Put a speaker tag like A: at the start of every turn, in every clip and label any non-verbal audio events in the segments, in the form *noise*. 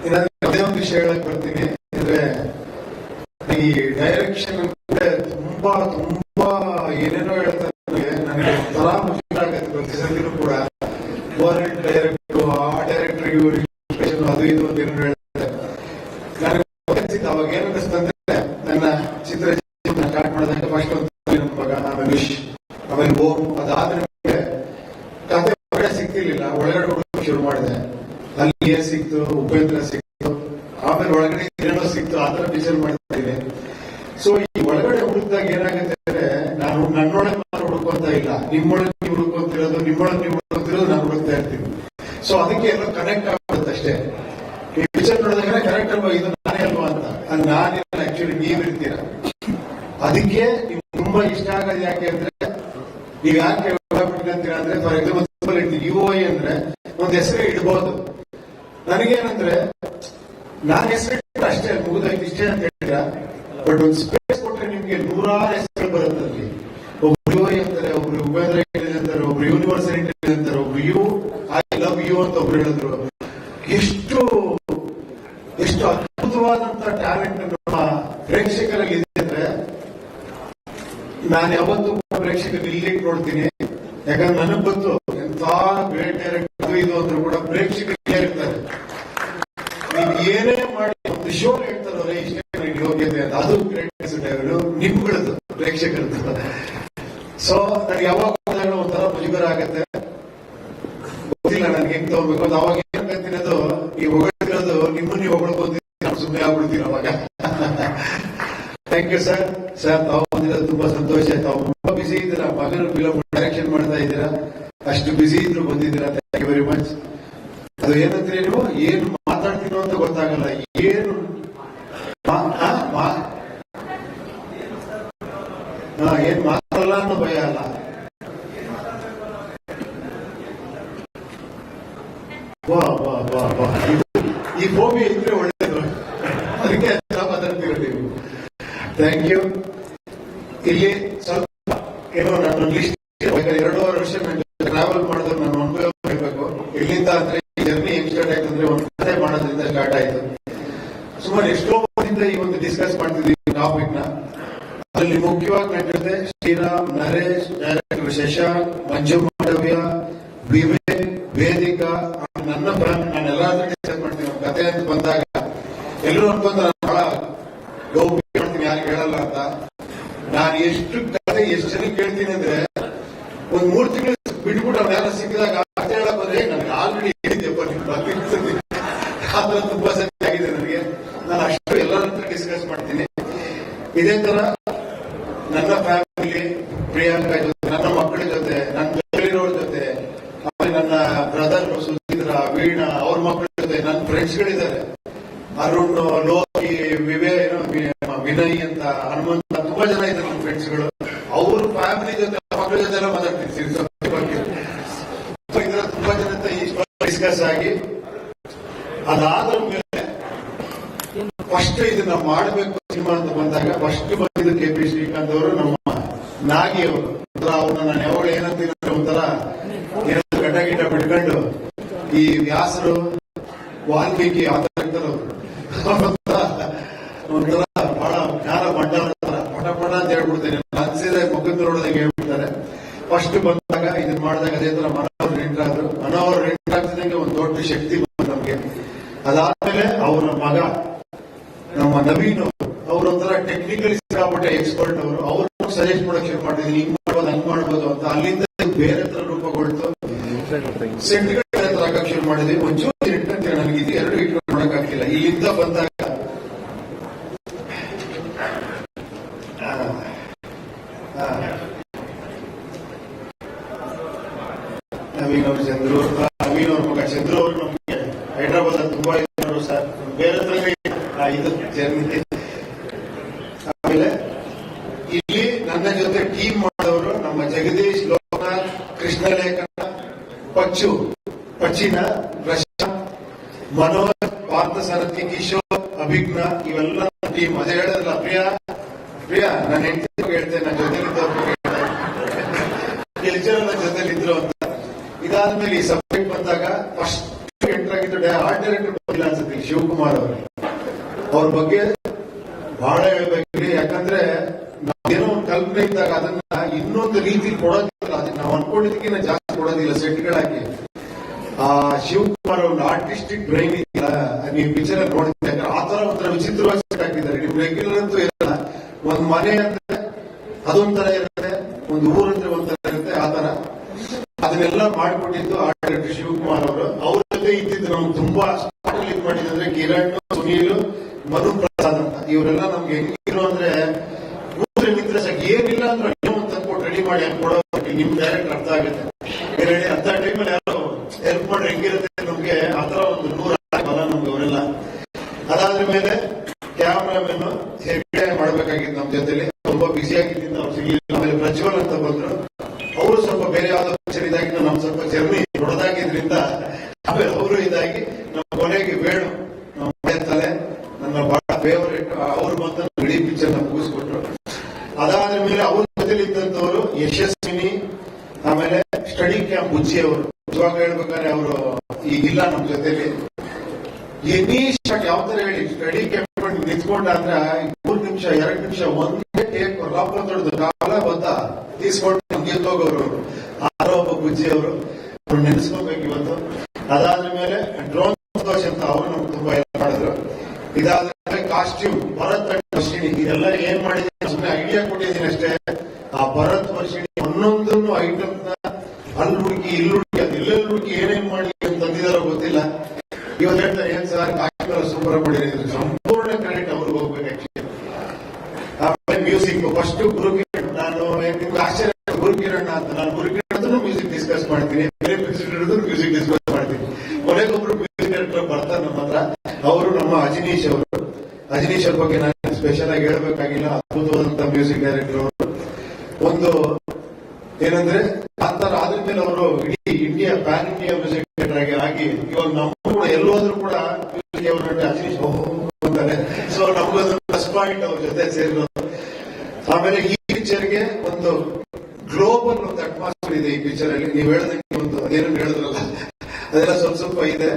A: ಅದೇ ಒಂದು ವಿಷಯ ಹೇಳಕ್ ಬರ್ತೀನಿ ಅಂದ್ರೆ ಈ ಡೈರೆಕ್ಷನ್ ತುಂಬಾ ತುಂಬಾ ಏನೇನೋ ಹೇಳ್ತಾರೆ ನನಗೆ ನನಗೆ ಒಂಥರ ಮುಷ್ಕರ ಆಗತ್ತೆ ಪ್ರತಿ ಸತಿನೂ ಕೂಡ ಫಾರಿನ್ ಡೈರೆಕ್ಟರ್ ಆ ಡೈರೆಕ್ಟರ್ ಇವರು ಅದು ಇದು ಅಂತ ಏನೋ ಹೇಳ್ತಾರೆ ನನಗೆ ಗೊತ್ತಾಗ್ತಿತ್ತು ಅವಾಗ ಏನು ಅನಿಸ್ತಂದ್ರೆ ನನ್ನ ಚಿತ್ರ ಸ್ಟಾರ್ಟ್ ಮಾಡಿದಾಗ ಫಸ್ಟ್ ಒಂದು ನಮ್ಮ ಮಗ ಆಮೇಲೆ ವಿಶ್ ಆಮೇಲೆ ಓಂ ಅದಾದ್ಮೇಲೆ ಕತೆ ಹೊರಗಡೆ ಸಿಗ್ತಿರ್ಲಿಲ್ಲ ಒಳಗಡೆ ಹುಡುಕ ಶುರು ಮಾಡಿದೆ ಅಲ್ಲಿ ಏನ್ ಸಿಕ್ತು ಉಪೇಂದ್ರ ಸಿಕ್ತು ಆಮೇಲೆ ಒಳಗಡೆ ಏನೇನೋ ಸಿಕ್ತು ಆ ತರ ಪಿಕ್ಚರ್ ಮಾಡ್ತಾ ಇದ್ದೆ ಸೊ ಈ ಒಳಗಡೆ ಹುಡುಕ್ದಾಗ ಏನಾಗುತ್ತೆ ಅಂದ್ರೆ ನಾನು ನನ್ನೊಳಗೆ ನಾನು ಹುಡುಕೊಂತ ಇಲ್ಲ ನಿಮ್ಮೊಳಗೆ ನೀವು ಹುಡುಕೊಂತಿರೋದು ನಿಮ್ಮೊಳಗೆ ನೀವು ಹುಡುಕೊಂತಿರೋದು ನಾನು ಹುಡುಕ್ತಾ ಇರ್ತೀನಿ ಸೊ ಅದಕ್ಕೆ ಎಲ್ಲ ಕನೆಕ್ಟ್ ಆಗುತ್ತೆ ಅಷ್ಟೇ ಈ ಪಿಕ್ಚರ್ ನೋಡಿದಾಗ ಕರೆಕ್ಟ್ ಅಲ್ವಾ ಇದು ನಾನೇ ಅಲ್ವಾ ಅಂತ ಅದು ನಾನಿಲ್ಲ ಆಕ್ಚುಲಿ ನೀವಿರ್ತೀರ ಅದಕ್ಕೆ ತುಂಬಾ ಇಷ್ಟ ಆಗೋದು ಯಾಕೆ ಅಂದ್ರೆ, ಈಗ ಯಾಕೆ ಅಂದ್ರೆ ಫಾರ್ ಎಕ್ಸಾಂಪಲ್ ಯು ಐ ಅಂದ್ರೆ ಒಂದ್ ಹೆಸರು ಇಡ್ಬೋದು. ನನಗೇನಂದ್ರೆ, ನಾನ್ ಹೆಸರು ಅಷ್ಟೇ ಮುಗಿದೈತೆ ಇಷ್ಟೇ ಅಂತ ಹೇಳಿದ್ರ ಬಟ್ ಒಂದು ಸ್ಪೇಸ್ ಕೊಟ್ರೆ ನಿಮ್ಗೆ ನೂರಾರು ಹೆಸರು ಬರುತ್ತೆ ಅಲ್ಲಿ. ಒಬ್ರು ಯು ಐ ಅಂತಾರೆ, ಒಬ್ರು ಉಪೇಂದ್ರ ಅಂತಾರೆ, ಒಬ್ರು ಯೂನಿವರ್ಸಿಟಿ ಅಂತಾರೆ, ಒಬ್ರು ಯು ಐ ಲವ್ ಯು ಅಂತ ಒಬ್ರು ಹೇಳಿದ್ರು. ಎಷ್ಟು ಎಷ್ಟು ಅದ್ಭುತವಾದಂತ ಟ್ಯಾಲೆಂಟ್ ನಮ್ಮ ಪ್ರೇಕ್ಷಕರಲ್ಲಿ ನಾನು ಯಾವತ್ತೂ ಪ್ರೇಕ್ಷಕರು ಇಲ್ಲಿ ನೋಡ್ತೀನಿ ಯಾಕಂದ್ರೆ ನನಗ್ ಬಂತು ಎಂತ ಗ್ರೇಟ್ ಡೈರೆಕ್ಟರ್ ಇದು ಅಂದ್ರೂ ಕೂಡ ಪ್ರೇಕ್ಷಕರಿಗೆ ನೀವು ಏನೇ ಮಾಡಿ ಒಂದು ಶೋ ಹೇಳ್ತಾರೆ ಯೋಗ್ಯತೆ ಅಂತ. ಅದು ಗ್ರೇಟ್ನೆಸ್ ನಿಮ್ಗಳದ್ದು, ಪ್ರೇಕ್ಷಕರದ್ದು. ಸೊ ನನಗೆ ಯಾವಾಗ ಒಂಥರ ಮುಜುಗರ ಆಗತ್ತೆ. ಗೊತ್ತಿಲ್ಲ ನನ್ಗೆ ಹೆಂಗ್ ತಗೋಬೇಕು ಅಂತ. ಅವಾಗ ಏನ್ ಅದು ಈ ಹೊಗಳಿರೋದು ನಿಮ್ಮನ್ನ ನೀವು ಸುಮ್ಮನೆ ಆಗ್ಬಿಡ್ತೀನಿ ಅವಾಗ. ಥ್ಯಾಂಕ್ ಯು ಸರ್ ಸರ್ ತಾವು ಬಂದಿರೋದು ತುಂಬಾ ಸಂತೋಷ ತಾವು ತುಂಬಾ ಬಿಸಿ ಇದ್ದೀರಾ ಮಗನ ಫಿಲಮ್ ಡೈರೆಕ್ಷನ್ ಮಾಡ್ತಾ ಇದ್ದೀರಾ ಅಷ್ಟು ಬಿಸಿ ಇದ್ರು ಬಂದಿದ್ದೀರಾ? ಥ್ಯಾಂಕ್ ಯು ವೆರಿ ಮಚ್ ಅದು ಏನಂದ್ರೆ ನೀವು? ಏನು ಮಾತಾಡ್ತೀನೋ ಅಂತ ಗೊತ್ತಾಗಲ್ಲ. ಏನು? ಏನ್ ಮಾತಾಡಲ್ಲ ಅನ್ನೋ ಭಯ ಅಲ್ಲ. ವಾ ವಾ ವಾ ವಾ. ಈ ಭೂಮಿ ಇದ್ರೆ ಒಳ್ಳೇದು. ಅದಕ್ಕೆ ಮಾತಾಡ್ತೀರ ನೀವು? ಥ್ಯಾಂಕ್ ಯು ಇಲ್ಲಿ ಸ್ವಲ್ಪ ಏನೋ ನನ್ನ ಲಿಸ್ಟ್ ಎರಡೂವರೆ ವರ್ಷ ನಾನು ಟ್ರಾವೆಲ್ ಮಾಡಿದ್ರೆ ನಾನು ಅನುಭವ ಮಾಡಬೇಕು ಇಲ್ಲಿಂದ ಅಂದ್ರೆ ಈ ಜರ್ನಿ ಹೆಂಗ್ ಸ್ಟಾರ್ಟ್ ಆಯ್ತು ಅಂದ್ರೆ ಒಂದು ಕಥೆ ಮಾಡೋದ್ರಿಂದ ಸ್ಟಾರ್ಟ್ ಆಯ್ತು ಸುಮಾರು ಎಷ್ಟೋ ಮಂದಿಯಿಂದ ಈ ಒಂದು ಡಿಸ್ಕಸ್ ಮಾಡ್ತಿದ್ದೀವಿ ಟಾಪಿಕ್ನ. ಅದರಲ್ಲಿ ಮುಖ್ಯವಾಗಿ ನನ್ನ ಜೊತೆ ಶ್ರೀರಾಮ್, ನರೇಶ್ ಡೈರೆಕ್ಟರ್ ಶಶಾಂಕ್ ಮಂಜು ಮಾಂಡವ್ಯ ವಿವೇಕ್, ವೇದಿಕಾ ನನ್ನ ಫ್ಯಾಮಿಲಿ ನಾನು ಎಲ್ಲಾದ್ರೂ ಡಿಸ್ಕಸ್ ಮಾಡ್ತೀನಿ ಕತೆ ಅಂತ ಬಂದಾಗ ಎಲ್ಲರೂ ಅನ್ಕೊಂತಾರೆ ಬಹಳ ಗೌಪ್ಯ ಮಾಡ್ತೀನಿ, ಯಾರು ಹೇಳಲ್ಲ ಅಂತ. ನಾನು ಎಷ್ಟು ಕಥೆ ಎಷ್ಟು ಜನ ಕೇಳ್ತೀನಿ ಅಂದ್ರೆ ಒಂದ್ ಮೂರ್ ತಿಂಗಳು ಬಿಟ್ಬಿಟ್ಟು ಅವ್ರು ಯಾರು ಸಿಕ್ಕಿದಾಗ ಕಥೆ ಹೇಳಕ್ ಬಂದ್ರೆ ನನಗೆ ಆಲ್ರೆಡಿ ಹೇಳಿದ್ದೆ ಬಗ್ಗೆ ಆತರ ತುಂಬಾ ಆಗಿದೆ ನನಗೆ ನಾನು ಅಷ್ಟು ಎಲ್ಲರ ಹತ್ರ ಡಿಸ್ಕಸ್ ಮಾಡ್ತೀನಿ ಇದೇ ತರ ನನ್ನ ಫ್ಯಾಮಿಲಿ, ಪ್ರಿಯಾಂಕಾ ಜೊತೆ ನನ್ನ ಮಕ್ಕಳ ಜೊತೆ, ನನ್ನ ಜೊತೆಲಿರೋರ ಜೊತೆ, ಆಮೇಲೆ ನನ್ನ ಬ್ರದರ್ ಸುಧೀಂದ್ರ ವೀಣಾ, ಅವ್ರ ಮಕ್ಕಳ ಜೊತೆ ನನ್ನ ಫ್ರೆಂಡ್ಸ್ಗಳಿದ್ದಾರೆ ಅರುಣ್, ಲೋಕಿ ವಿವೇ ವಿನಯ್ ಅಂತ ಹನುಮಂತ, ತುಂಬಾ ಜನ ಇದ್ದಾರೆ ನನ್ನ ಫ್ರೆಂಡ್ಸ್ಗಳು ಅವ್ರ ಫ್ಯಾಮಿಲಿ ಜೊತೆ ಮಕ್ಕಳ ಜೊತೆ ಮಾತಾಡ್ತೀನಿ ತುಂಬಾ ಜನ ಡಿಸ್ಕಸ್ ಆಗಿ ಅದಾದ ಮೇಲೆ ಫಸ್ಟ್ ಇದನ್ನ ಮಾಡಬೇಕು ಬಂದಾಗ ಫಸ್ಟ್ ಬಂದಿದ್ದು ಕೆ ಪಿ ಶ್ರೀಕಾಂತ್ ಅವರು, ನಮ್ಮ ನಾಗಿ ಅವರು. ಅವ್ರನ್ನ ನಾನು ಯಾವಾಗ ಏನಂತೀನಿ ಒಂಥರ ಏನಾದ್ರು ಗಡ್ಡ ಗಿಡ್ಡ ಬಿಟ್ಕೊಂಡು ಈ ವ್ಯಾಸರು, ವಾಲ್ಮೀಕಿ, ಆ ಅವ್ರು. ಒಂಥರ ಬಹಳ ಜ್ಞಾನ ತರ ಪಟ ಪಟ ಅಂತ ಹೇಳ್ಬಿಡ್ತೇನೆ. ಅನ್ಸಿದ್ರೆ ಮುಖದ ನೋಡೋದಕ್ಕೆ ಹೇಳ್ಬಿಡ್ತಾರೆ. ಫಸ್ಟ್ ಬಂದಾಗ ಇದನ್ನ ಮಾಡಿದಾಗ ಅದೇ ತರ ಮನೋಹರ್ ಎಂಟರ್ ಆದ್ರು. ಮನೋಹರ್ ಎಂಟರ್ ಆಗ್ತಿದಂಗೆ ಒಂದು ದೊಡ್ಡ ಶಕ್ತಿ ಬಂತು ನಮ್ಗೆ. ಅದಾದ್ಮೇಲೆ ಅವರ ಮಗ ನಮ್ಮ ನವೀನ್ ಅವರೊಂಥರ ಟೆಕ್ನಿಕಲಿ ಸಿಕ್ಕಾಪಟ್ಟೆ ಎಕ್ಸ್ಪರ್ಟ್ ಅವರು ಅವರು ಸಜೆಸ್ಟ್ ಮಾಡೋಕೆ ಶುರು ಮಾಡಿದ್ರು ಹಿಂಗ್ ಮಾಡ್ಬೋದು, ಹಂಗ್ ಮಾಡ್ಬೋದು ಅಂತ. ಅಲ್ಲಿಂದ ಬೇರೆ ತರ ರೂಪಗೊಳ್ತು ಸೆಂಟ್ಗಳ ತರ ಹಾಕಕ್ ಶುರು ಮಾಡಿದ್ವಿ ಒಂಚೂರು ಇಟ್ಕೊಂತೀರ ನನಗೆ ಇದು ಎರಡು ಇಟ್ಕೊಂಡು ನೋಡಕ್ ಆಗ್ತಿಲ್ಲ. ಇಲ್ಲಿಂದ ಬಂದಾಗ ಆ, ಆ, ನವೀನ್ ಅವ್ರ ಚಂದ್ರು ಆ, ನವೀನ್ ಅವ್ರ ಮಗ ಚಂದ್ರು ಅವರು ನಮಗೆ ಹೈದರಾಬಾದ್ ಅಲ್ಲಿ ತುಂಬಾ ಇದ್ರು ಸರ್ ಬೇರೆ ತರ ಇದು ಜರ್ನಿ ಆಮೇಲೆ ಇಲ್ಲಿ ನನ್ನ ಜೊತೆ ಟೀಮ್ ಮಾಡೋರು ನಮ್ಮ ಜಗದೀಶ್ ಲೋಕನಾಥ್ ಕೃಷ್ಣಲೇಖನ ಪಚ್ಚು, ಪಚ್ಚಿನ ಪ್ರಶಾಂತ್ ಮನೋಜ್ ಪಾರ್ಥಸಾರಥಿ ಕಿಶೋರ್ ಅಭಿಜ್ಞ ಇವೆಲ್ಲ ಟೀಮ್ ಅದೇ ಹೇಳಿದ್ರಲ್ಲ ಪ್ರಿಯಾ ಪ್ರಿಯಾ ನನ್ನ ಹೆಂಡತಿ ಹೇಳ್ತೇನೆ ನನ್ನ ಜೊತೆ ಜನ ನನ್ನ ಜೊತೆಲಿ ಅಂತ. ಇದಾದ್ಮೇಲೆ ಈ ಸಬ್ಜೆಕ್ಟ್ ಬಂದಾಗ ಫಸ್ಟ್ ಎಂಟರ್ ಆಗಿದ್ದು ಆರ್ಟ್ ಡೈರೆಕ್ಟರ್ ಬಂದಿಲ್ಲ ಅನ್ಸುತ್ತೆ, ಶಿವಕುಮಾರ್ ಅವರು. ಅವ್ರ ಬಗ್ಗೆ ಬಹಳ ಹೇಳ್ಬೇಕ್ರಿ ಯಾಕಂದ್ರೆ ಇದ್ದಾಗ ಅದನ್ನ ಇನ್ನೊಂದು ರೀತಿ ಕೊಡೋದಿಲ್ಲ. ಅದನ್ನ ನಾವು ಅನ್ಕೊಂಡಿದ್ದಕ್ಕಿಂತ ಜಾಸ್ತಿ ಕೊಡೋದಿಲ್ಲ ಸೆಟ್ಗಳಾಗಿ. ಆ, ಶಿವಕುಮಾರ್ ಒಂದು ಆರ್ಟಿಸ್ಟಿಕ್ ಬ್ರೈನ್ ಇಲ್ಲ. ನೀವು ಪಿಕ್ಚರ್ ನೋಡಿದ್ರೆ ಯಾಕಂದ್ರೆ ಆ ತರ ಒಂಥರ ವಿಚಿತ್ರವಾಗಿ ಸೆಟ್ ಹಾಕಿದ್ದಾರೆ. ರೆಗ್ಯುಲರ್ ಅಂತೂ ಇರಲ್ಲ. ಒಂದ್ ಮನೆ ಅಂದ್ರೆ ಅದೊಂಥರ ಇರುತ್ತೆ. ಒಂದು ಊರಂದ್ರೆ ಒಂಥರ ಇರುತ್ತೆ. ಆ ತರ ಅದನ್ನೆಲ್ಲ ಮಾಡಿಕೊಟ್ಟಿದ್ದು ಡೈರೆಕ್ಟರ್ ಶಿವಕುಮಾರ್ ಅವರು. ಅವ್ರ ಜೊತೆ ಇದ್ದಿದ್ದು ನಮ್ಗೆ ತುಂಬಾ ಮಾಡಿದ್ರೆ ಕಿರಣ್, ಸುನೀಲ್ ಮನು ಪ್ರಸಾದ್ ಅಂತ. ಇವರೆಲ್ಲ ನಮ್ಗೆ ಹೆಂಗಿರು ಅಂದ್ರೆ ಕೂತ್ರೆ ನಿಂತ್ರೆ ಸಾಕು ಏನಿಲ್ಲ ಅಂದ್ರೆ ಏನೋ ಒಂದು ತಂದ್ಕೊಟ್ಟು ರೆಡಿ ಮಾಡಿ ಹಂಗೆ ಕೊಡೋ ನಿಮ್ ಡೈರೆಕ್ಟ್ ಅರ್ಥ ಆಗುತ್ತೆ ಬೇರೆ ಅಂತ ಟೈಮಲ್ಲಿ ಯಾರು ಹೆಲ್ಪ್ ಮಾಡ್ರೆ ಹೆಂಗಿರುತ್ತೆ ನಮ್ಗೆ ಆ ತರ ಒಂದು ನೂರ ಬಲ ನಮ್ಗೆ ಅವರೆಲ್ಲ ಅದಾದ್ರ ಮೇಲೆ ಕ್ಯಾಮ್ರಾಮನ್ ಹೆಗ್ಡೆ ಮಾಡ್ಬೇಕಾಗಿತ್ತು ನಮ್ಮ ಜೊತೆಲಿ ತುಂಬಾ ಬ್ಯುಸಿ ಆಗಿದ್ದರಿಂದ ಅವ್ರು ಸಿಗ್ಲಿಲ್ಲ ಆಮೇಲೆ ಪ್ರಜ್ವಲ್ ಅಂತ ಬಂದ್ರು ಅವರು ಸ್ವಲ್ಪ ಬೇರೆ ಯಾವ್ದೋ ಪಿಕ್ಚರ್ ಇದಾಗಿ ನಮ್ ಸ್ವಲ್ಪ ಜರ್ನಿ ದೊಡ್ಡದಾಗಿದ್ರಿಂದ ಆಮೇಲೆ ಅವರು ಇದಾಗಿ ನಮ್ಮ ಕೊನೆಗೆ ಬೇಡು ನಮ್ಮ ಮನೆ ತಲೆ ನನ್ನ ಬಹಳ ಫೇವರೇಟ್ ಅವ್ರು ಬಂದು ನಮ್ಮ ಇಡೀ ಪಿಕ್ಚರ್ನ ಮುಗಿಸ್ಕೊಟ್ರು ಅದಾದ ಮೇಲೆ ಅವ್ರ ಜೊತೆಲಿ ಇದ್ದಂತವರು ಯಶಸ್ವಿನಿ ಆಮೇಲೆ ಸ್ಟಡಿ ಕ್ಯಾಂಪ್ ಬುಜ್ಜಿ ಅವರು ನಿಜವಾಗ ಹೇಳ್ಬೇಕಾದ್ರೆ ಅವರು ಈಗಿಲ್ಲ ನಮ್ಮ ಜೊತೆಲಿ ಎನಿ ಶಾಟ್ ಯಾವ ತರ ಹೇಳಿ ಸ್ಟಡಿ ಕ್ಯಾಂಪ್ ನಿಂತ್ಕೊಂಡ ಅಂದ್ರೆ ಮೂರ್ ನಿಮಿಷ, ಎರಡ್ ನಿಮಿಷ, ಒಂದೇ ಟೇಕ್ ರಪ್ಪ ತೊಡೆದು ಕಾಲ ಬದ್ದ ತೀಸ್ಕೊಂಡು ಗೆದ್ದೋಗವ್ರು ಆರೋಪ ಗುಜ್ಜಿ ಅವರು. ನೆನೆಸ್ಕೋಬೇಕು ಇವತ್ತು. ಅದಾದ ಮೇಲೆ ಡ್ರೋನ್ ಸಂತೋಷ್ ಅಂತ ಅವರು ನಮ್ಗೆ ತುಂಬಾ ಹೆಲ್ಪ್ ಮಾಡಿದ್ರು ಇದಾದ ಕಾಸ್ಟ್ಯೂಮ್ ಭರತ್ ಅಂಡ್ ವರ್ಷಿಣಿ ಇದೆಲ್ಲ ಏನ್ ಮಾಡಿದ್ದೀನಿ ಸುಮ್ಮನೆ ಐಡಿಯಾ ಕೊಟ್ಟಿದ್ದೀನಿ ಅಷ್ಟೇ ಆ ಭರತ್ ವರ್ಷಿಣಿ ಒಂದೊಂದನ್ನು ಐಟಮ್ನ ಅಲ್ಲಿ ಹುಡುಕಿ ಇಲ್ಲಿ ಹುಡುಕಿ ಅದು ಎಲ್ಲೆಲ್ಲಿ ಹುಡುಕಿ ಏನೇನ್ ಮಾಡಿ ಅಂತ ತಂದಿದಾರೋ ಗೊತ್ತಿಲ್ಲ ಇವತ್ತು ಹೇಳ್ತಾರೆ ಏನ್ ಸರ್ ಕಾಶ್ಮೀರ ಸೂಪರ್ ಮಾಡಿದ್ರೆ ಸಂಪೂರ್ಣ ಕ್ರೆಡಿಟ್ ಅವ್ರಿಗೆ ಹೋಗ್ಬೇಕು ಆಕ್ಚುಲಿ ಆಮೇಲೆ ಮ್ಯೂಸಿಕ್ ಫಸ್ಟ್ ಗುರುಕಿರಣ್ ನಾನು ನಿಮ್ಗೆ ಗುರುಕಿರಣ್ ಅಂತ. ನಾನು ಮ್ಯೂಸಿಕ್ ಡಿಸ್ಕಸ್ ಮಾಡ್ತೀನಿ. ಬೇರೆ ಹಿಡಿದ್ರು ಮ್ಯೂಸಿಕ್ ಡಿಸ್ಕಸ್ ಮಾಡ್ತೀನಿ. ಕೊನೆಗೊಬ್ರು ಮ್ಯೂಸಿಕ್ ಡೈರೆಕ್ಟರ್ ಬರ್ತಾರೆ ನಮ್ಮ ಹತ್ರ. ಅವರು ನಮ್ಮ ಅಜನೀಶ್ ಅವರು. ಅಜನೀಶ್ ಅವ್ರ ಬಗ್ಗೆ ನಾನು ಸ್ಪೆಷಲ್ ಆಗಿ ಹೇಳ್ಬೇಕಾಗಿಲ್ಲ. ಅದ್ಭುತವಾದಂತ ಮ್ಯೂಸಿಕ್ ಡೈರೆಕ್ಟರ್ ಅವರು. ಒಂದು ಏನಂದ್ರೆ ಆ ತರ ಅವರು ಇಡೀ India pan India music director ಆಗಿ ಆಗಿ ಇವಾಗ ನಮ್ಮ ಕೂಡ ಎಲ್ಲೋದ್ರೂ ಕೂಡ ಮ್ಯೂಸಿಕ್ ಅಜನೀಶ್ ಅಂತಾರೆ ಸೊ ನಮಗೊಂದು ಪ್ಲಸ್ ಪಾಯಿಂಟ್ ಅವ್ರ ಜೊತೆ ಸೇರಿರೋದು. ಆಮೇಲೆ ಈ ಪಿಕ್ಚರ್ಗೆ ಒಂದು ಗ್ಲೋಬಲ್ ಒಂದು ಅಟ್ಮಾಸ್ಫಿಯರ್ ಇದೆ ಈ ಪಿಕ್ಚರ್ ನೀವು ಹೇಳದಂಗೆ ಒಂದು ಅದೇನು ಹೇಳಿದ್ರಲ್ಲ. ಅದೆಲ್ಲ ಸ್ವಲ್ಪ ಸ್ವಲ್ಪ ಇದೆ.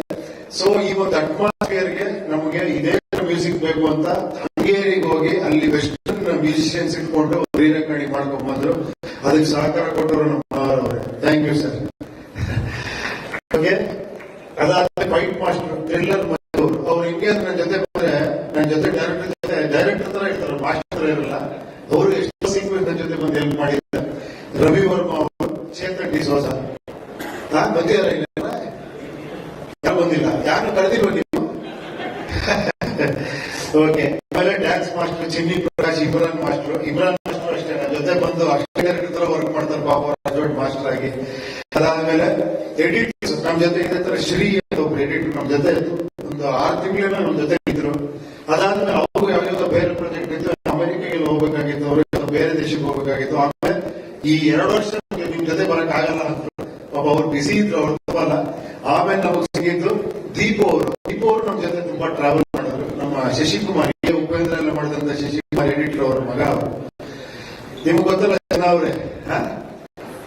A: ಸೊ ಈ ಒಂದು ಅಟ್ಮಾಸ್ಫಿಯರ್ಗೆ ನಮಗೆ ಇದೇ ಮ್ಯೂಸಿಕ್ ಬೇಕು ಅಂತ ಹಂಗೇರಿಗೆ ಹೋಗಿ ಅಲ್ಲಿ ವೆಸ್ಟರ್ನ್ ಮ್ಯೂಸಿಷಿಯನ್ಸ್ ಇಟ್ಕೊಂಡು ರೀ ರೆಕಾರ್ಡಿಂಗ್ ಮಾಡ್ಕೊಂಡ್ ಬಂದ್ರು. ಅದಕ್ಕೆ ಸಹಕಾರ ಕೊಟ್ಟರು ನಮ್ಮ ಥ್ಯಾಂಕ್ ಯು ಸರ್ ಅದಾದ್ಮೇಲೆ ಫೈಟ್ ಮಾಸ್ಟರ್ ಥ್ರಿಲ್ಲರ್ ಅವ್ರು ಹಿಂಗೆ ನನ್ನ ಜೊತೆ ಬಂದ್ರೆ ನನ್ನ ಜೊತೆ ಡೈರೆಕ್ಟರ್ ಜೊತೆ ಡೈರೆಕ್ಟರ್ ತರ ಇರ್ತಾರೆ ಮಾಸ್ಟರ್ ಇರಲ್ಲ ಅವರು ಎಷ್ಟೋ ಸೀಕ್ವೆನ್ಸ್ ನನ್ನ ಜೊತೆ ಬಂದು ಹೆಲ್ಪ್ ಮಾಡಿದ್ದಾರೆ ರವಿ ವರ್ಮಾ ಅವರು ಚೇತನ್ ಡಿಸೋಸ ಬಂದಿದ್ದಾರೆ ಇಲ್ಲ ಬಂದಿಲ್ಲ ಯಾರು ಕರೆದಿಲ್ವ ನೀವು ಓಕೆ ಆಮೇಲೆ dance master Chinni Prakash Imran master Imran master ಅಷ್ಟೇ, ನನ್ನ ಜೊತೆ ಬಂದು ಅಷ್ಟೇ ವರ್ಕ್ ಮಾಡ್ತಾರೆ. ಬಾಬು ರಾಜೋಡ್ ಮಾಸ್ಟರ್ ಆಗಿ. ಅದಾದ್ಮೇಲೆ ಎಡಿಟರ್ಸ್ ನಮ್ಮ ಜೊತೆ ಇದ್ರೆ ಶ್ರೀ ಅಂತ ಒಬ್ರು ಎಡಿಟರ್ ನಮ್ಮ ಜೊತೆ ಒಂದು ಆರು ತಿಂಗಳೇನ ನಮ್ಮ ಜೊತೆ ಇದ್ರು. ಅದಾದ್ಮೇಲೆ ಅವ್ರು ಬೇರೆ ಪ್ರಾಜೆಕ್ಟ್ ಇತ್ತು ಅಮೆರಿಕೆಗೆ ಹೋಗ್ಬೇಕಾಗಿತ್ತು ಅವ್ರಿಗೆ ಬೇರೆ ದೇಶಕ್ಕೆ ಹೋಗ್ಬೇಕಾಗಿತ್ತು. ಆಮೇಲೆ ಈ ಎರಡು ವರ್ಷ ನಮ್ಗೆ ನಿಮ್ ಜೊತೆ ಬರಕ್ ಆಗಲ್ಲ ಅಂತ ಪಾಪ ಅವ್ರು ಬಿಸಿ ಇದ್ರು ಅವ್ರು ತಪ್ಪಲ್ಲ ಆಮೇಲೆ ನಮಗ್ ಸಿಗಿದ್ದು ದೀಪು ಅವರು ದೀಪು ಅವರು ನಮ್ ಜೊತೆ ತುಂಬಾ ಟ್ರಾವೆಲ್ ಮಾಡಿದ್ರು ನಮ್ಮ ಶಶಿಕುಮಾರ್ ಉಪೇಂದ್ರ ಎಲ್ಲ ಮಾಡಿದಂತ ಶಶಿಕುಮಾರ್ ಎಡಿಟರ್ ಅವರ ಮಗ ಅವರು. ನಿಮ್ಗೆ ಗೊತ್ತಲ್ಲ ಜನ ಅವರೇ?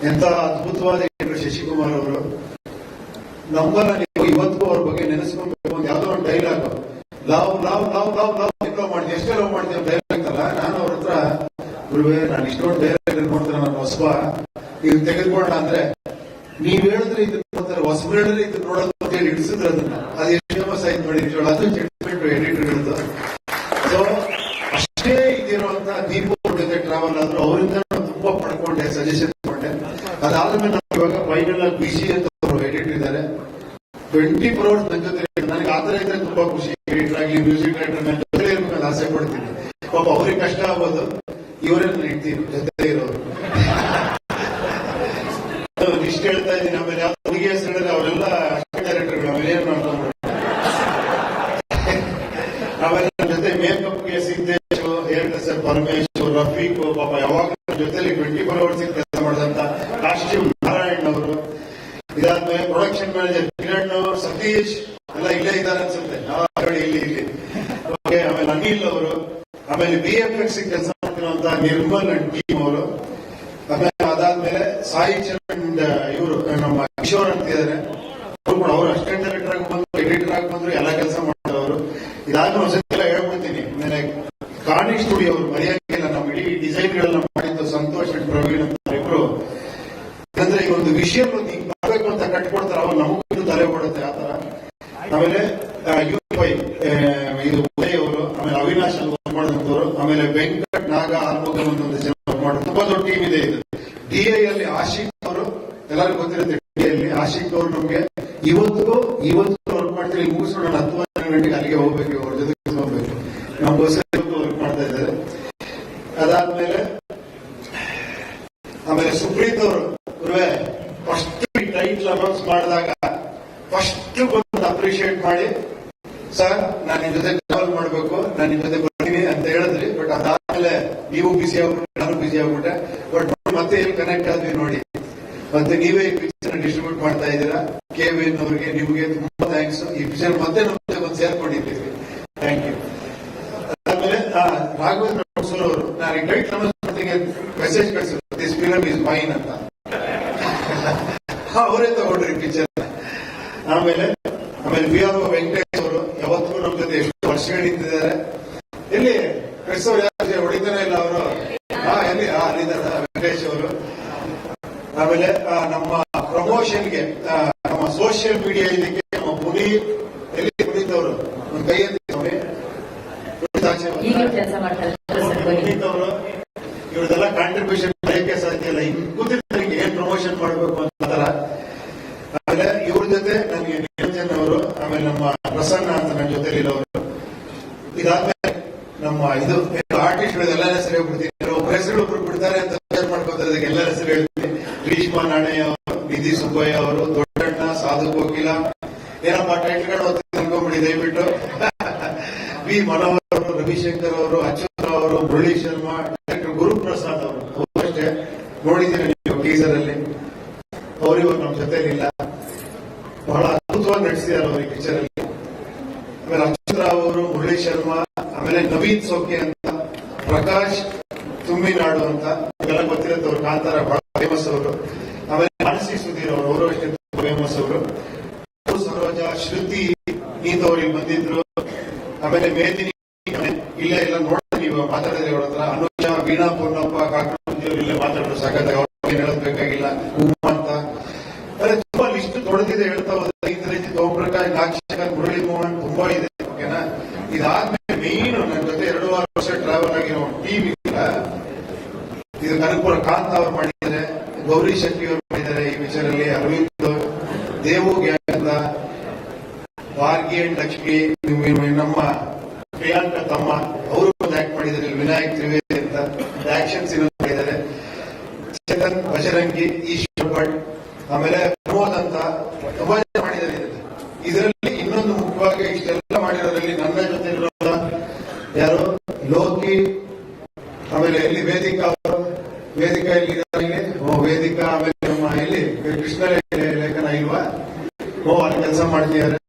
A: ಎಂತ ಅದ್ಭುತವಾದ ಎಡಿಟರ್ ಶಶಿಕುಮಾರ್ ಅವರು. ನಂಬರ್ ನೀವು, ಇವತ್ತಿಗೂ ಅವ್ರ ಬಗ್ಗೆ ನೆನೆಸ್ಕೊಂಡು ಯಾವ್ದೋ ಒಂದು dialogue love love love love love love ಮಾಡ್ತೀವಿ, ಎಷ್ಟೇ ಲವ್ ಮಾಡ್ತೀವಿ ಡೈಲಾಗ್ ಅಲ್ಲ ನಾನು ಅವ್ರ ಹತ್ರ, ಗುರುವೇ, ನಾನು ಇಷ್ಟೊಂದು ಡೈಲಾಗ್ ನೋಡ್ತಾರೆ ನಾನು ಹೊಸಬ ಇದು ತೆಗೆದುಕೊಳ್ಳೋಣ ಅಂದ್ರೆ, ನೀವ್ ಹೇಳಿದ್ರೆ ಇದನ್ನ ನೋಡ್ತಾರೆ ಹೇಳಿದ್ರೆ ಇದನ್ನ ನೋಡೋದು ಅಂತ ಹೇಳಿ ಇಡಿಸಿದ್ರೆ ಅದನ್ನ. ಅದು ಎಷ್ಟು ಫೇಮಸ್ ಆಯ್ತು ನೋಡಿ. ಅದು ಜಡ್ಜ್ಮೆಂಟ್ ಎಡಿಟರ್ ಹೇಳಿದ್ದು ಸೊ ಅಷ್ಟೇ ಇದಿರುವಂತ ದೀಪ ಅವ್ರ ಜೊತೆ ಟ್ರಾವೆಲ್ ಆದ್ರು ಅವರಿಂದ ನಾನು ತುಂಬಾ ಪಡ್ಕೊಂಡೆ ಸಜೆಷನ್ ತಗೊಂಡೆ ಅದಾದ್ಮೇಲೆ ನಾವು ಇವಾಗ ಫೈನಲ್ ಆಗಿ ಬಿಸಿ ಅಂತ ಅವರು ಎಡಿಟ್ ಇದ್ದಾರೆ ಟ್ವೆಂಟಿ ಫೋರ್ ಅವರ್ಸ್ ನನ್ನ ಜೊತೆ. ನನಗೆ ಆತರ ಇದ್ರೆ ತುಂಬಾ ಖುಷಿ. ಕ್ರಿಯೇಟರ್ ಆಗಲಿ ಮ್ಯೂಸಿಕ್ ಡೈರೆಕ್ಟರ್ ನನ್ನ ಜೊತೆ ಇರ್ಬೇಕಂತ ಆಸೆ ಪಡ್ತೀನಿ. ಪಾಪ ಅವ್ರಿಗೆ ಕಷ್ಟ ಆಗೋದು. ಇವರೇ ಇಡ್ತೀನಿ ಜೊತೆ ಇರೋರು. *laughs* ಇಷ್ಟ ಹೇಳ್ತಾ ಇದ್ದೀನಿ. ಆಮೇಲೆ ಯಾವ ಹುಡುಗಿ ಹೆಸರು ಹೇಳಿದ್ರೆ ಅವರೆಲ್ಲ ಅಷ್ಟೇ ಡೈರೆಕ್ಟರ್ಗಳು ಆಮೇಲೆ ಏನ್ ಮಾಡ್ಕೊಂಡು ಆಮೇಲೆ ನನ್ನ ಜೊತೆ ಮೇಕಪ್ಗೆ ಸಿದ್ದೇಶ್ ಹೇರ್ ಡ್ರೆಸ್ಸರ್ ಪರಮೇಶ್ ರಫೀಕ್ ಪಾಪ ಯಾವಾಗ ನನ್ನ ಜೊತೆಲಿ ಟ್ವೆಂಟಿ ಫೋರ್ ಅವರ್ಸ್ ಕೆಲಸ ಮಾಡಿದಂತ ಕಾಸ್ಟ್ಯೂಮ್ ನಾರಾಯಣ್ ಅವರು ಇದಾದ್ಮೇಲೆ ಪ್ರೊಡಕ್ಷನ್ ಮ್ಯಾನೇಜರ್ ಕಿರಣ್ ಅವರು ಸತೀಶ್ ಎಲ್ಲ ಇಲ್ಲೇ ಇದ್ದಾರೆ ಅನ್ಸುತ್ತೆ ಆ, ನೋಡಿ ಇಲ್ಲಿ ಇಲ್ಲಿ ಓಕೆ ಆಮೇಲೆ ಅನಿಲ್ ಅವರು ಆಮೇಲೆ ಬಿ ಎಫ್ ಎಕ್ಸ್ ಕೆಲಸ ಮಾಡ್ತಿರುವಂತಹ ನಿರ್ಮಲ್ ಅಂಡ್ ಟೀಮ್ ಅವರು. ಆಮೇಲೆ ಅದಾದ್ಮೇಲೆ ಸಾಯಿ ಚರಣ್ ಇವರು, ನಮ್ಮ ಕಿಶೋರ್ ಅಂತ ಇದ್ದಾರೆ ಅವರು ಕೂಡ ಅಸಿಸ್ಟೆಂಟ್ ಡೈರೆಕ್ಟರ್ ಆಗಿ ಬಂದ್ರು ಎಡಿಟರ್ ಆಗಿ ಬಂದ್ರು, ಎಲ್ಲ ಕೆಲಸ ಮಾಡ್ತಾರೆ ಅವರು. ಇದಾದ್ರೂ ಒಂದ್ಸಲ ಹೇಳ್ಬಿಡ್ತೀನಿ ಆಮೇಲೆ ಕಾಣಿ ಸ್ಟುಡಿಯೋ ಅವರು ಮರೆಯೋಕ್ಕಿಲ್ಲ ನಮ್ಮ ಇಡೀ ಡಿಸೈನ್ಗಳನ್ನ ಮಾಡಿದ್ದು ಸಂತೋಷ್ ಅಂಡ್ ಪ್ರವೀಣ್ ಅಂತ ಇಬ್ರು. ಅಂದ್ರೆ ಈ ಒಂದು ವಿಷಯ ಹಿಂಗ್ ಮಾಡ್ಬೇಕು ಅಂತ ಕಟ್ಕೊಡ್ತಾರೆ ಅವ್ರು ನಮಗೂ ತಲೆ ಕೊಡುತ್ತೆ ಆತರ ತರ ಆಮೇಲೆ ಯು ಪೈ ಇದು ಉದಯ್ ಅವರು ಆಮೇಲೆ ಅವಿನಾಶ್ ಅಂತ ವರ್ಕ್ ಮಾಡಿದಂತವ್ರು ಆಮೇಲೆ ವೆಂಕಟ್ ನಾಗ ಆರ್ಮೋಗ ಒಂದು ಜನ ತುಂಬಾ ದೊಡ್ಡ ಟೀಮ್ ಇದೆ ಇದು. ಡಿ ಅಲ್ಲಿ ಆಶಿಕ್ ಅವರು, ಎಲ್ಲರಿಗೂ ಗೊತ್ತಿರುತ್ತೆ ಡಿ ಅಲ್ಲಿ ಆಶಿಕ್ ಅವರು ನಮ್ಗೆ ಇವತ್ತು ಇವತ್ತು ವರ್ಕ್ ಮಾಡ್ತೀವಿ ಮುಗಿಸೋಣ ನಾನು ಹತ್ತು ಹನ್ನೆರಡು ಗಂಟೆಗೆ ಅಲ್ಲಿಗೆ ಹೋಗ್ಬೇಕು ಅವ್ರ ಜೊತೆ ಹೋಗ್ಬೇಕು ನಮಗೋಸ್ಕರ ಇವತ್ತು ವರ್ಕ್ ಮಾಡ್ತಾ ಇದ್ದಾರೆ. ಅದಾದ್ಮೇಲೆ, ಆಮೇಲೆ ಸುಪ್ರೀತ್ ಅವರು ಫಸ್ಟ್ ಟೈಟ್ಲ್ ಅನೌನ್ಸ್ ಮಾಡಿದಾಗ ಫಸ್ಟ್ ಬಂದು ಅಪ್ರಿಶಿಯೇಟ್ ಮಾಡಿ, ಸರ್, ನಾನು ನಿಮ್ ಜೊತೆ ಟ್ರಾವೆಲ್ ಮಾಡಬೇಕು, ನಾನು ನಿಮ್ಮ ಜೊತೆ ಬರ್ತೀನಿ ಅಂತ ಹೇಳಿದ್ರಿ ಬಟ್ ಅದಾದ್ಮೇಲೆ ನೀವು ಬಿಸಿ ಆಗ್ಬಿಟ್ಟೆ ನಾನು ಬಿಸಿ ಆಗ್ಬಿಟ್ಟೆ ಬಟ್ ಮತ್ತೆ ಎಲ್ಲಿ ಕನೆಕ್ಟ್ ಆದ್ವಿ ನೋಡಿ. ಮತ್ತೆ ನೀವೇ ಈ ಪಿಕ್ಚರ್ ಡಿಸ್ಟ್ರಿಬ್ಯೂಟ್ ಮಾಡ್ತಾ ಇದ್ದೀರಾ? ಕೆ ವಿನ್ ಅವರಿಗೆ ನಿಮಗೆ ತುಂಬಾ ಥ್ಯಾಂಕ್ಸ್ ಈ ಪಿಕ್ಚರ್ ಮತ್ತೆ ನಮ್ಮ ಬಂದು ಸೇರ್ಕೊಂಡಿದ್ದೀವಿ. ಥ್ಯಾಂಕ್ ಯು ಅದಾದ್ಮೇಲೆ ರಾಘವೇಂದ್ರ ಸರ್ ಅವರು, ನಾನು ಟೈಟ್ ನಮಸ್ಕಾರಕ್ಕೆ ಮೆಸೇಜ್ ಕಳಿಸಿದ್ರು. ದಿಸ್ ಫಿಲಮ್ ಇಸ್ ಮೈನ್ ಅಂತ. *laughs* ಅವರೇ ತಗೊಂಡ್ರಿ ಪಿಕ್ಚರ್ ಆಮೇಲೆ ವಿ ಆರ್ ವೆಂಕಟೇಶ್ ಅವರು ಯಾವತ್ತೂ ನಮ್ಮ ಜೊತೆ ಎಷ್ಟು ವರ್ಷಗಳಿದ್ದಾರೆ ಎಲ್ಲಿ ಕಳಿಸ್ ಅವ್ರು ಯಾರು ಹೊಡಿತಾನೆ ಇಲ್ಲ ಅವರು ಹಾ ಎಲ್ಲಿ ಹಾ ಅಲ್ಲಿದ್ದಾರೆ ವೆಂಕಟೇಶ್ ಅವರು ಆಮೇಲೆ ನಮ್ಮ ಪ್ರಮೋಷನ್ಗೆ ನಮ್ಮ ಸೋಷಿಯಲ್ ಮೀಡಿಯಾ ಇದಕ್ಕೆ ನಮ್ಮ ಪುನೀತ್ ಎಲ್ಲಿ ಪುನೀತ್ ಅವರು
B: ಕೈಯಲ್ಲಿ ಕೆಲಸ ಮಾಡ್ತಾರೆ ಸರ್ ಬನ್ನಿ.
A: ಪುನೀತ್ ಅವರು ಇವ್ರದೆಲ್ಲ ಕಾಂಟ್ರಿಬ್ಯೂಷನ್ ಮಾಡಕ್ಕೆ ಸಾಧ್ಯ ಇಲ್ಲ ಇನ್ ಕೂತಿದ್ದವರಿಗೆ ಏನ್ ಪ್ರಮೋಷನ್ ಮಾಡಬೇಕು ಅಂತಾರ ಆಮೇಲೆ ಇವ್ರ ಜೊತೆ ನನಗೆ ನಿರಂಜನ್ ಅವರು ಆಮೇಲೆ ನಮ್ಮ ಪ್ರಸನ್ನ ಅಂತ ನನ್ನ ಜೊತೆ ಇರೋರು ಇದಾದ್ಮೇಲೆ ನಮ್ಮ ಇದು ಆರ್ಟಿಸ್ಟ್ ಎಲ್ಲ ಹೆಸರು ಹೇಳ್ಬಿಡ್ತೀನಿ ಒಬ್ಬ ಹೆಸರು ಒಬ್ರು ಬಿಡ್ತಾರೆ ಅಂತ ವಿಚಾರ ಮಾಡ್ಕೋತಾರೆ ಅದಕ್ಕೆ ಎಲ್ಲ ಹೆಸರು ಹೇಳ್ತೀನಿ ಗ್ರೀಷ್ಮಾ ನಾಣಯ್ಯ ಅವರು ನಿಧಿ ಸುಬ್ಬಯ್ಯ ಅವರು ದೊಡ್ಡಣ್ಣ ಸಾಧು ಟೈಟ್ಲ್ ಏನಪ್ಪ ಓದ್ತೀನಿ ಅನ್ಕೊಂಡ್ಬಿಡಿ, ದಯವಿಟ್ಟು. ವಿ. ಮನೋಹರ್ ಅವರು, ರವಿಶಂಕರ್ ಅವರು ಅಚ್ಯುತ್ ಅವರು, ಮುರಳಿ ಶರ್ಮಾ, ಡಾಕ್ಟರ್ ಗುರುಪ್ರಸಾದ್ ಅವರು ಅಷ್ಟೇ. ನೋಡಿದ್ದೀರಿ ನೀವು ಟೀಸರ್ ಅಲ್ಲಿ? ಅವರಿವರು ನಮ್ಮ ಜೊತೆಲಿಲ್ಲ. ಬಹಳ ಅದ್ಭುತವಾಗಿ ನಡೆಸಿದ್ದಾರೆ ಅವರು ಈ ಪಿಕ್ಚರ್ ಅಲ್ಲಿ. ಆಮೇಲೆ ಅಚ್ಯುತ್ ಅವರು, ಮುರಳಿ ಶರ್ಮಾ, ಆಮೇಲೆ ನವೀನ್ ಸೋಕೆ ಅಂತ, ಪ್ರಕಾಶ್ ತುಂಬಿನಾಡು ಅಂತ ಗೊತ್ತಿರುತ್ತೆ, ಅವ್ರು ಕಾಂತಾರ ಬಹಳ ಫೇಮಸ್ ಅವರು. ಆಮೇಲೆ ಮಾನಸಿ ಸುಧೀರ್ ಅವರು ಅವರು ಅಷ್ಟೇ. ಶ್ರುತಿ ಇಲ್ಲಿ ಬಂದಿದ್ರು. ಆಮೇಲೆ ಮೇದಿನಿ ಇಲ್ಲ ಇಲ್ಲ ನೋಡಿದ್ರೆ ನೀವು ಮಾತಾಡಿದ್ರೆ ಅವ್ರ ಹತ್ರ. ಅನುಜ, ವೀಣಾ, ಪೂರ್ಣಪ್ಪ ಕಾಕರು ಇಲ್ಲೇ ಮಾತಾಡೋದು ಸಾಕಾದಾಗ ಅವ್ರಿಗೆ ಏನ್ ಹೇಳೋದ್ ಬೇಕಾಗಿಲ್ಲ. ಅಂತ. ಅದೇ ತುಂಬಾ ಲಿಸ್ಟ್ ದೊಡ್ಡದಿದೆ ಹೇಳ್ತಾ ಹೋದ್ರೆ. ಇದ್ರ ಓಂ ಪ್ರಕಾಶ್ ನಾಗಶೇಖರ್ ಮುರಳಿ ಮೋಹನ್ ತುಂಬಾ ಇದೆ, ಓಕೆನಾ? ಇದಾದ್ಮೇಲೆ ಮೇನ್ ನನ್ನ ಜೊತೆ ಎರಡೂವರೆ ವರ್ಷ ಟ್ರಾವೆಲ್ ಆಗಿರೋ ಟೀಮ್ ಇಲ್ಲ ಇದು ಕನಕಪುರ ಕಾಂತ್ ಅವ್ರು ಮಾಡಿದ್ದಾರೆ. ಗೌರಿ ಶೆಟ್ಟಿ ಅವರು ಮಾಡಿದ್ದಾರೆ ಈ ಪಿಕ್ಚರ್ ಅಲ್ಲಿ ಅರವಿಂದ್ ದೇವು ಗ್ಯಾಂಗ್ ಅಂತ ವಾರ್ಗಿ ಲಕ್ಷ್ಮಿ ನಮ್ಮ ಪ್ರಿಯಾಂಕ ತಮ್ಮ, ಅವರು ಒಂದು ಆಕ್ಟ್ ಮಾಡಿದ್ದಾರೆ. ವಿನಾಯಕ್ ತ್ರಿವೇದಿ ಅಂತ ಆಕ್ಷನ್ ಸಿನಿಮಾ ಮಾಡಿದ್ದಾರೆ. ಚೇತನ್, ಬಜರಂಗಿ ಈಶ್ವರ್ ಭಟ್ ಆಮೇಲೆ ಪ್ರಮೋದ್ ಅಂತ ತುಂಬಾ ಮಾಡಿದ್ದಾರೆ. ಇದರಲ್ಲಿ. ಇನ್ನೊಂದು ಮುಖ್ಯವಾಗಿ ಇಷ್ಟೆಲ್ಲ ಮಾಡಿರೋದ್ರಲ್ಲಿ ನನ್ನ ಜೊತೆ ಯಾರು? ಲೋಕಿ, ಆಮೇಲೆ ಇಲ್ಲಿ ವೇದಿಕಾ ಅವರು. ವೇದಿಕಾ ಇಲ್ಲಿ? ವೇದಿಕಾ, ಆಮೇಲೆ ನಮ್ಮ ಇಲ್ಲಿ ಕೃಷ್ಣ ಲೇಖನ ಇಲ್ವಾ? ಓ, ಅಲ್ಲಿ ಕೆಲಸ ಮಾಡ್ತಿದ್ದಾರೆ.